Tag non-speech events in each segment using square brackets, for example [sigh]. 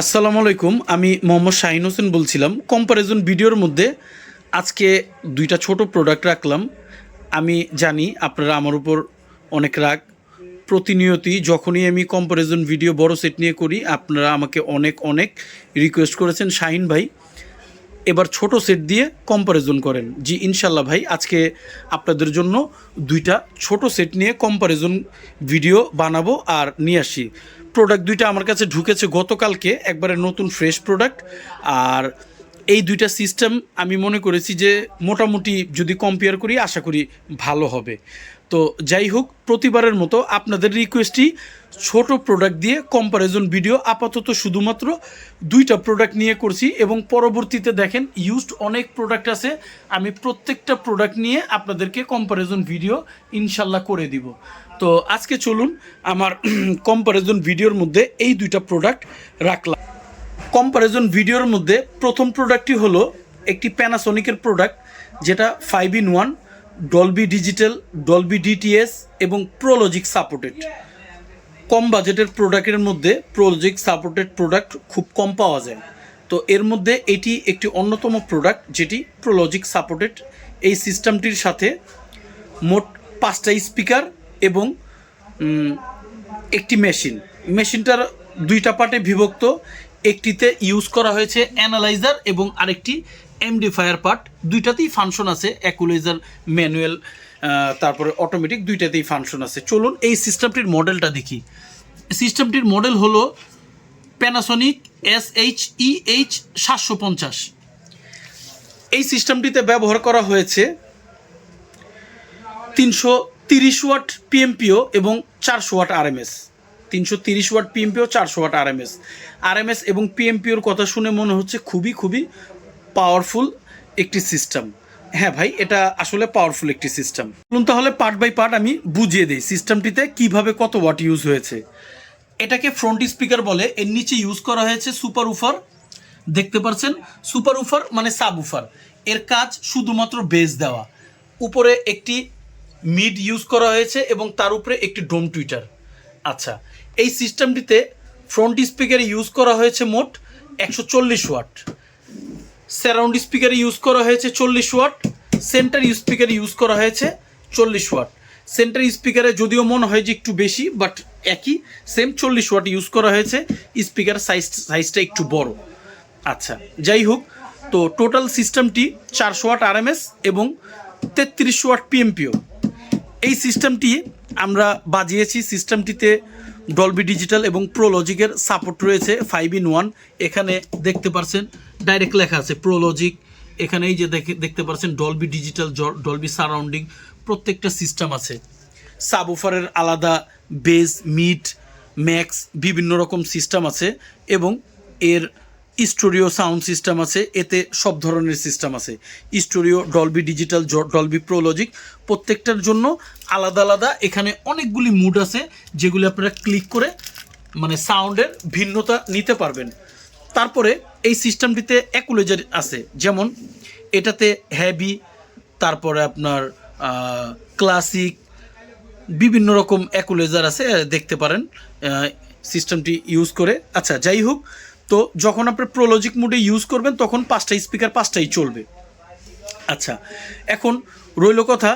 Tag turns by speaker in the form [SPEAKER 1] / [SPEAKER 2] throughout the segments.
[SPEAKER 1] আসসালামু আলাইকুম, আমি মোহাম্মদ শাহিন হোসেন বলছিলাম। কম্পারিজন ভিডিওর মধ্যে আজকে দুইটা ছোট প্রোডাক্ট রাখলাম। আমি জানি আপনারা আমার উপর অনেক রাগ। প্রতিনিয়তই যখনই আমি কম্পারিজন ভিডিও বড় সেট নিয়ে করি, আপনারা আমাকে অনেক অনেক রিকোয়েস্ট করেছেন শাহিন ভাই। এবার ছোট সেট দিয়ে কম্পারিজন করেন। জি ইনশাল্লাহ ভাই, আজকে আপনাদের জন্য দুইটা ছোট সেট নিয়ে কম্পারিজন ভিডিও বানাবো আর নিয়ে আসি। প্রোডাক্ট দুইটা আমার কাছে ঢুকেছে গতকালকে, একবারে নতুন ফ্রেশ প্রোডাক্ট আর এই দুইটা সিস্টেম আমি মনে করেছি যে মোটামুটি যদি কম্পেয়ার করি, আশা করি ভালো হবে। তো যাই হোক, প্রতিবারের মতো আপনাদের রিকোয়েস্টই ছোট প্রোডাক্ট দিয়ে কম্পারিজন ভিডিও আপাতত শুধুমাত্র দুইটা প্রোডাক্ট নিয়ে করছি এবং পরবর্তীতে দেখেন ইউজড অনেক প্রোডাক্ট আছে, আমি প্রত্যেকটা প্রোডাক্ট নিয়ে আপনাদেরকে কম্পারিজন ভিডিও ইনশাল্লাহ করে দিব। তো আজকে চলুন আমার [clears throat] কম্পারিজন ভিডিওর মধ্যে এই দুইটা প্রোডাক্ট রাখলাম। কম্পারিজন ভিডিওর মধ্যে প্রথম প্রোডাক্টটি হলো একটি প্যানাসোনিকের প্রোডাক্ট যেটা five in one Dolby digital Dolby DTS এবং প্রোলজিক সাপোর্টেড কম বাজেটের প্রোডাক্টের মধ্যে প্রোলজিক সাপোর্টেড প্রোডাক্ট খুব কম পাওয়া যায়। তো এর মধ্যে এটি একটি অন্যতম প্রোডাক্ট যেটি প্রোলজিক সাপোর্টেড এই সিস্টেমটির সাথে মোট পাঁচটা স্পিকার এবং একটি মেশিন। মেশিনটার দুইটা পার্টে বিভক্ত। একটিতে ইউজ করা হয়েছে অ্যানালাইজার এবং আরেকটি এমডিফায়ার পার্ট দুইটাতেই ফাংশন আছে অ্যাকুলাইজার ম্যানুয়াল তারপরে অটোমেটিক দুইটাতেই ফাংশন আছে। চলুন এই সিস্টেমটির মডেলটা দেখি। সিস্টেমটির মডেল হলো Panasonic S H E H সাতশো পঞ্চাশ। এই সিস্টেমটিতে ব্যবহার করা হয়েছে তিনশো তিরিশ ওয়াট পিএমপিও এবং চারশো ওয়াট আরএমএস তিনশো তিরিশ ওয়াট পিএমপিও চারশো ওয়াট আরএমএস আরএমএস এবং পিএমপিওর কথা শুনে মনে হচ্ছে খুবই খুবই পাওয়ারফুল একটি সিস্টেম হ্যাঁ ভাই, এটা আসলে পাওয়ারফুল একটি সিস্টেম বলুন তাহলে পার্ট বাই পার্ট আমি বুঝিয়ে দিই সিস্টেমটিতে কীভাবে কত ওয়াট ইউজ হয়েছে। এটাকে ফ্রন্ট স্পিকার বলে, এর নিচে ইউজ করা হয়েছে সুপার উফার দেখতে পাচ্ছেন সুপার উফার মানে সাব উফার এর কাজ শুধুমাত্র বেস দেওয়া। উপরে একটি মিড ইউজ করা হয়েছে এবং তার উপরে একটি ডোম টুইটার। আচ্ছা এই সিস্টেমটিতে ফ্রন্ট স্পিকারে ইউজ করা হয়েছে মোট একশো চল্লিশ ওয়াট। সারাউন্ড স্পিকারে ইউজ করা হয়েছে চল্লিশ ওয়াট। সেন্টার স্পিকারে ইউজ করা হয়েছে চল্লিশ ওয়াট। সেন্টার স্পিকারে যদিও মনে হয় যে একটু বেশি বাট একই সেম চল্লিশ ওয়াট ইউজ করা হয়েছে। স্পিকার সাইজ সাইজটা একটু বড়। আচ্ছা যাই হোক, তো টোটাল সিস্টেমটি চারশো ওয়াট আরএমএস এবং তেত্রিশশো ওয়াট পিএমপিও এই সিস্টেমটি আমরা বাজিয়েছি। সিস্টেমটিতে ডলবি ডিজিটাল এবং প্রোলজিকের সাপোর্ট রয়েছে ফাইভ ইন ওয়ান এখানে দেখতে পারছেন ডাইরেক্ট লেখা আছে প্রোলজিক এখানে এই যে দেখে দেখতে পারছেন ডলবি ডিজিটাল ডলবি সারাউন্ডিং প্রত্যেকটা সিস্টেম আছে। সাবউফারের আলাদা বেস মিট ম্যাক্স বিভিন্ন রকম সিস্টেম আছে এবং এর স্টুডিও সাউন্ড সিস্টেম আছে, এতে সব ধরনের সিস্টেম আছে। Studio, Dolby digital Dolby ProLogic প্রত্যেকটার জন্য আলাদা আলাদা। এখানে অনেকগুলি মুড আছে, যেগুলি আপনারা ক্লিক করে মানে সাউন্ডের ভিন্নতা নিতে পারবেন। তারপরে এই সিস্টেমটিতে অ্যাকুলেজার আছে, যেমন এটাতে হ্যাভি তারপরে আপনার ক্লাসিক বিভিন্ন রকম অ্যাকুলেজার আছে, দেখতে পারেন সিস্টেমটি ইউজ করে। আচ্ছা যাই হোক তো যখন আপনি প্রোলজিক মুডে ইউজ করবেন, তখন পাঁচটা স্পিকার পাঁচটাই চলবে। আচ্ছা এখন রইল কথা,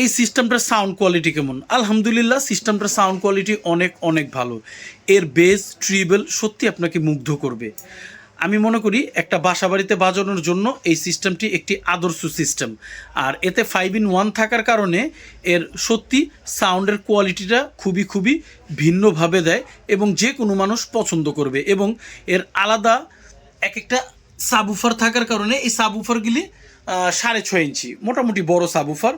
[SPEAKER 1] এই সিস্টেমটার সাউন্ড কোয়ালিটি কেমন? আলহামদুলিল্লাহ সিস্টেমটার সাউন্ড কোয়ালিটি অনেক অনেক ভালো। এর বেস ট্রিবেল সত্যি আপনাকে মুগ্ধ করবে। আমি মনে করি একটা বাসা বাড়িতে বাজানোর জন্য এই সিস্টেমটি একটি আদর্শ সিস্টেম। আর এতে ফাইভ ইন ওয়ান থাকার কারণে এর সত্যি সাউন্ডের কোয়ালিটিটা খুবই খুবই ভিন্নভাবে দেয় এবং যে কোনো মানুষ পছন্দ করবে এবং এর আলাদা এক একটা সাবুফার থাকার কারণে এই সাবুফারগুলি সাড়ে ছয় ইঞ্চি, মোটামুটি বড় সাবুফার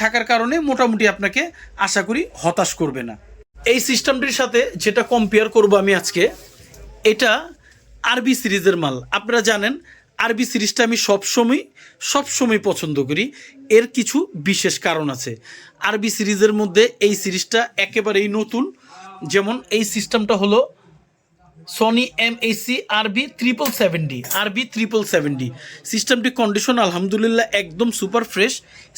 [SPEAKER 1] থাকার কারণে মোটামুটি আপনাকে আশা করি হতাশ করবে না। এই সিস্টেমটির সাথে যেটা কম্পেয়ার করব আমি আজকে, এটা আরবি সিরিজের মাল। আপনারা জানেন, আরবি সিরিজটা আমি সবসময় সবসময় পছন্দ করি। এর কিছু বিশেষ কারণ আছে। আরবি সিরিজের মধ্যে এই সিরিজটা একেবারেই নতুন। যেমন এই সিস্টেমটা হলো Sony M AC RB triple seven D RB triple seven D সিস্টেমটি কন্ডিশন আলহামদুলিল্লাহ একদম সুপার ফ্রেশ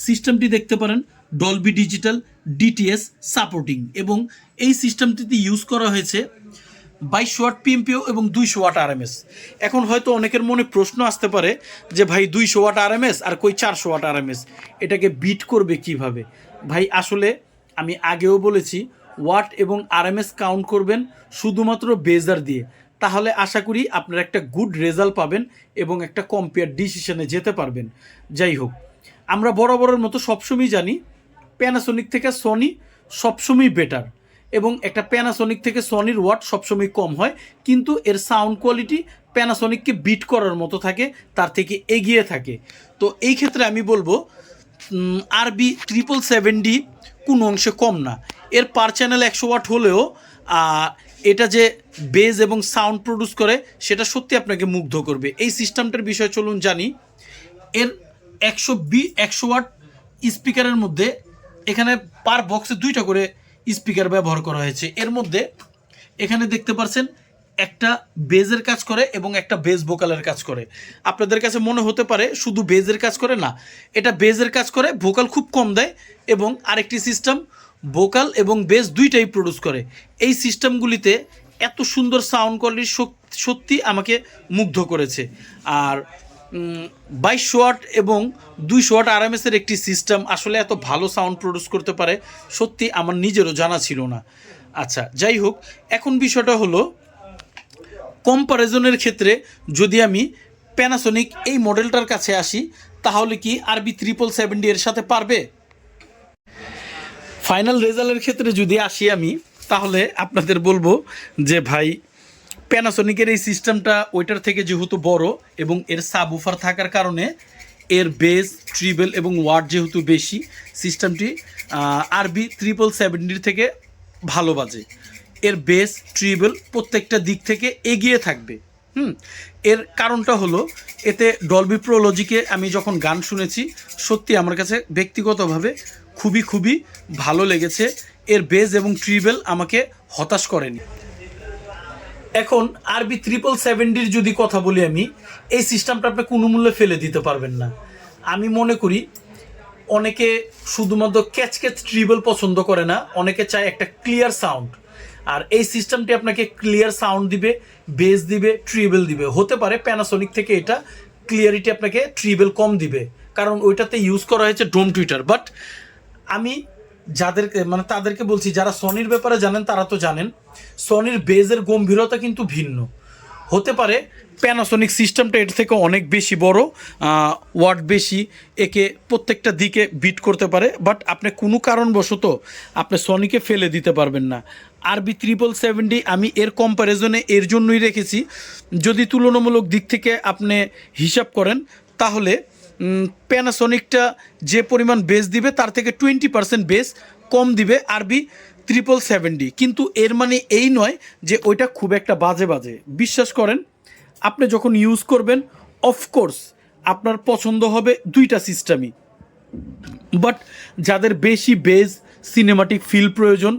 [SPEAKER 1] সিস্টেমটি দেখতে পারেন ডলবি ডিজিটাল ডিটিএস সাপোর্টিং এবং এই সিস্টেমটিতে ইউজ করা হয়েছে বাইশশো ওয়াট পিএমপিও এবং দুইশো ওয়াট আরএমএস। এখন হয়তো অনেকের মনে প্রশ্ন আসতে পারে যে ভাই দুইশো ওয়াট আরএমএস আর কই চারশো ওয়াট আরএমএস, এটাকে বিট করবে কীভাবে? ভাই, আসলে আমি আগেও বলেছি, ওয়াট এবং আরএমএস কাউন্ট করবেন শুধুমাত্র বেজার দিয়ে। তাহলে আশা করি আপনারা একটা গুড রেজাল্ট পাবেন এবং একটা কম্পেয়ার ডিসিশনে যেতে পারবেন। যাই হোক, আমরা বরাবরের মতো সবসময় জানি প্যানাসোনিক থেকে সনি সবসময় বেটার এবং একটা প্যানাসোনিক থেকে সনির ওয়াট সবসময় কম হয়, কিন্তু এর সাউন্ড কোয়ালিটি প্যানাসোনিককে বিট করার মতো থাকে, তার থেকে এগিয়ে থাকে। তো এই ক্ষেত্রে আমি বলব আরবি ট্রিপল সেভেন ডি কোনো অংশে কম না। এর পার চ্যানেল একশো ওয়াট হলেও এটা যে বেজ এবং সাউন্ড প্রডিউস করে, সেটা সত্যি আপনাকে মুগ্ধ করবে। এই সিস্টেমটার বিষয়ে চলুন জানি। এর একশো বি, একশো ওয়াট স্পিকারের মধ্যে এখানে পার বক্সে দুইটা করে স্পিকার ব্যবহার করা হয়েছে। এর মধ্যে এখানে দেখতে পাচ্ছেন একটা বেজের কাজ করে এবং একটা বেজ ভোকালের কাজ করে। আপনাদের কাছে মনে হতে পারে শুধু বেজের কাজ করে না, এটা বেজের কাজ করে, ভোকাল খুব কম দেয় এবং আরেকটি সিস্টেম, ভোকাল এবং বেজ দুইটাই প্রডিউস করে। এই সিস্টেমগুলিতে এত সুন্দর সাউন্ড কোয়ালিটি সত্যি আমাকে মুগ্ধ করেছে। আর বাইশ ওয়াট এবং দুইশো ওয়াট আরএমএসের একটি সিস্টেম আসলে এত ভালো সাউন্ড প্রডিউস করতে পারে, সত্যি আমার নিজেরও জানা ছিল না। আচ্ছা যাই হোক, এখন বিষয়টা হলো কম্পারিজনের ক্ষেত্রে যদি আমি প্যানাসোনিক এই মডেলটার কাছে আসি, তাহলে কি আরবি ত্রিপল সেভেন্টি এর সাথে পারবে? ফাইনাল রেজাল্টের ক্ষেত্রে যদি আসি আমি, তাহলে আপনাদের বলব যে ভাই প্যানাসোনিকের এই সিস্টেমটা ওইটার থেকে যেহেতু বড় এবং এর সাব উফার থাকার কারণে এর বেস ট্রিবেল এবং ওয়ার্ড যেহেতু বেশি সিস্টেমটি আরবি ট্রিপল সেভেন্টির থেকে ভালো বাজে। এর বেস ট্রিবেল প্রত্যেকটা দিক থেকে এগিয়ে থাকবে। হুম? এর কারণটা হলো, এতে ডলবি প্রোলজিকে আমি যখন গান শুনেছি, সত্যি আমার কাছে ব্যক্তিগতভাবে খুবই খুবই ভালো লেগেছে। এর বেজ এবং ট্রিবেল আমাকে হতাশ করেনি। এখন আরবি ট্রিপল সেভেন্টির যদি কথা বলি আমি, এই সিস্টেমটা আপনি কোনো মূল্যে ফেলে দিতে পারবেন না। আমি মনে করি অনেকে শুধুমাত্র ক্যাচ ক্যাচ ট্রিবল পছন্দ করে না, অনেকে চায় একটা ক্লিয়ার সাউন্ড আর এই সিস্টেমটি আপনাকে ক্লিয়ার সাউন্ড দিবে বেস দিবে ট্রিবল দিবে। হতে পারে প্যানাসোনিক থেকে এটা ক্লিয়ারিটি আপনাকে ট্রিবল কম দিবে। কারণ ওইটাতে ইউজ করা হয়েছে ডোম টুইটার বাট আমি যাদেরকে মানে তাদেরকে বলছি, যারা সনির ব্যাপারে জানেন তারা তো জানেন, সনির বেজের গম্ভীরতা কিন্তু ভিন্ন। হতে পারে প্যানাসোনিক সিস্টেমটা এর থেকে অনেক বেশি বড় ওয়াট বেশি, একে প্রত্যেকটা দিকে বিট করতে পারে বাট আপনি কোনো কারণবশত আপনি সনিকে ফেলে দিতে পারবেন না। আরবি ট্রিপল সেভেন্টি আমি এর কম্প্যারিজনে এর জন্যই রেখেছি। যদি তুলনামূলক দিক থেকে আপনি হিসাব করেন, তাহলে প্যানাসোনিকটা যে পরিমাণ বেস দিবে, তার থেকে টোয়েন্টি পার্সেন্ট বেস কম দিবে আরবি ট্রিপল সেভেন্টি কিন্তু এর মানে এই নয় যে ওইটা খুব একটা বাজে বাজে। বিশ্বাস করেন, আপনি যখন ইউজ করবেন অফকোর্স আপনার পছন্দ হবে দুইটা সিস্টেমই বাট যাদের বেশি বেজ সিনেমাটিক ফিল প্রয়োজন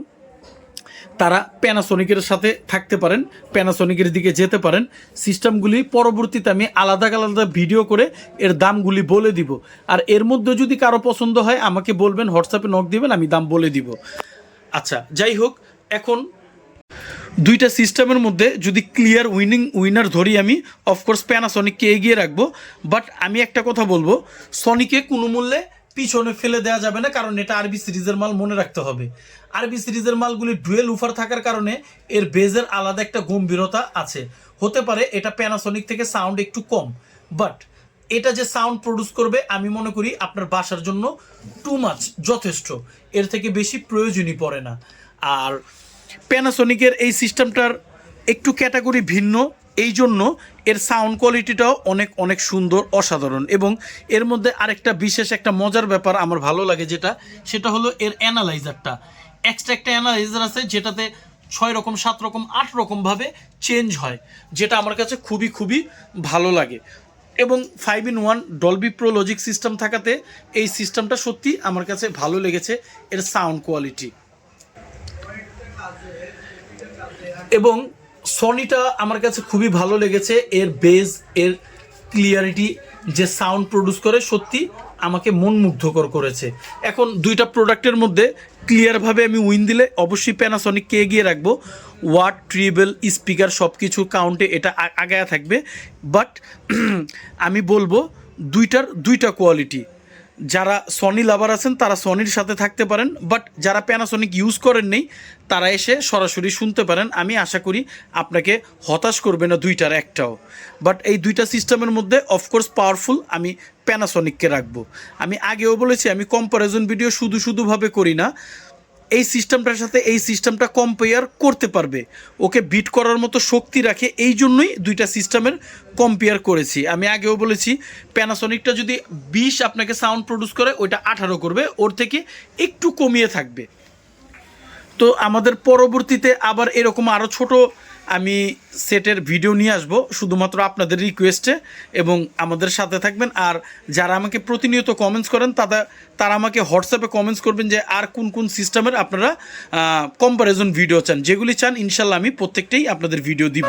[SPEAKER 1] তারা প্যানাসোনিকের সাথে থাকতে পারেন প্যানাসোনিকের দিকে যেতে পারেন। সিস্টেমগুলি পরবর্তীতে আমি আলাদা আলাদা ভিডিও করে এর দামগুলি বলে দিব। আর এর মধ্যে যদি কারও পছন্দ হয়, আমাকে বলবেন, হোয়াটসঅ্যাপে নক দিবেন, আমি দাম বলে দিব। আচ্ছা যাই হোক, এখন দুইটা সিস্টেমের মধ্যে যদি ক্লিয়ার উইনিং উইনার ধরি আমি অফকোর্স প্যানাসনিককে এগিয়ে রাখব। বাট আমি একটা কথা বলব সনিকে কোনো মূল্যে পিছনে ফেলে দেওয়া যাবে না, কারণ এটা আরবি সিরিজের মাল মনে রাখতে হবে। আরবি সিরিজের মালগুলি ডুয়েল উফার থাকার কারণে এর বেজের আলাদা একটা গম্ভীরতা আছে। হতে পারে এটা প্যানাসনিক থেকে সাউন্ড একটু কম বাট এটা যে সাউন্ড প্রডিউস করবে, আমি মনে করি আপনার বাসার জন্য টু মাচ যথেষ্ট। এর থেকে বেশি প্রয়োজনই পড়ে না। আর প্যানাসোনিকের এই সিস্টেমটার একটু ক্যাটাগরি ভিন্ন এই জন্য এর সাউন্ড কোয়ালিটিটাও অনেক অনেক সুন্দর, অসাধারণ। এবং এর মধ্যে আরেকটা বিশেষ একটা মজার ব্যাপার আমার ভালো লাগে যেটা, সেটা হলো এর অ্যানালাইজারটা এক্সট্রা একটা অ্যানালাইজার আছে যেটাতে ছয় রকম, সাত রকম, আট রকমভাবে চেঞ্জ হয়, যেটা আমার কাছে খুবই খুবই ভালো লাগে। এবং five in one Dolby pro logic system থাকাতে এই সিস্টেমটা সত্যি আমার কাছে ভালো লেগেছে এর সাউন্ড কোয়ালিটি এবং সনিটা আমার কাছে খুবই ভালো লেগেছে। এর বেজ এর ক্লিয়ারিটি যে সাউন্ড প্রডিউস করে, সত্যি আমাকে মন মুগ্ধকর করেছে। এখন দুইটা প্রোডাক্টের মধ্যে ক্লিয়ারভাবে আমি উইন দিলে অবশ্যই প্যানাসনিককে এগিয়ে রাখব। ওয়াট ট্রিবল স্পিকার সব কিছু কাউন্টে এটা আগায়া থাকবে। বাট [clears throat] আমি বলব, দুইটার দুইটা কোয়ালিটি যারা সনি লাভার আছেন, তারা সনির সাথে থাকতে পারেন বাট যারা প্যানাসনিক ইউজ করেন নেই, তারা এসে সরাসরি শুনতে পারেন। আমি আশা করি আপনাকে হতাশ করবে না দুইটার একটাও। বাট এই দুইটা সিস্টেমের মধ্যে অফকোর্স পাওয়ারফুল আমি প্যানাসনিককে রাখব। আমি আগেও বলেছি, আমি কম্পারিজন ভিডিও শুধু শুধুভাবে করি না। এই সিস্টেমটার সাথে এই সিস্টেমটা কম্পেয়ার করতে পারবে। ওকে বিট করার মতো শক্তি রাখে, এই জন্যই দুইটা সিস্টেমের কম্পেয়ার করেছি। আমি আগেও বলেছি প্যানাসনিকটা যদি বিশ আপনাকে সাউন্ড প্রডিউস করে, ওইটা আঠারো করবে, ওর থেকে একটু কমিয়ে থাকবে। তো আমাদের পরবর্তীতে আবার এরকম আরও ছোট আমি সেটের ভিডিও নিয়ে আসব, শুধুমাত্র আপনাদের রিকোয়েস্টে এবং আমাদের সাথে থাকবেন। আর যারা আমাকে প্রতিনিয়ত কমেন্টস করেন তারা তারা আমাকে হোয়াটসঅ্যাপে কমেন্টস করবেন যে আর কোন কোন সিস্টেমের আপনারা কম্পারিজন ভিডিও চান। যেগুলি চান, ইনশাল্লাহ আমি প্রত্যেকটাই আপনাদের ভিডিও দিব।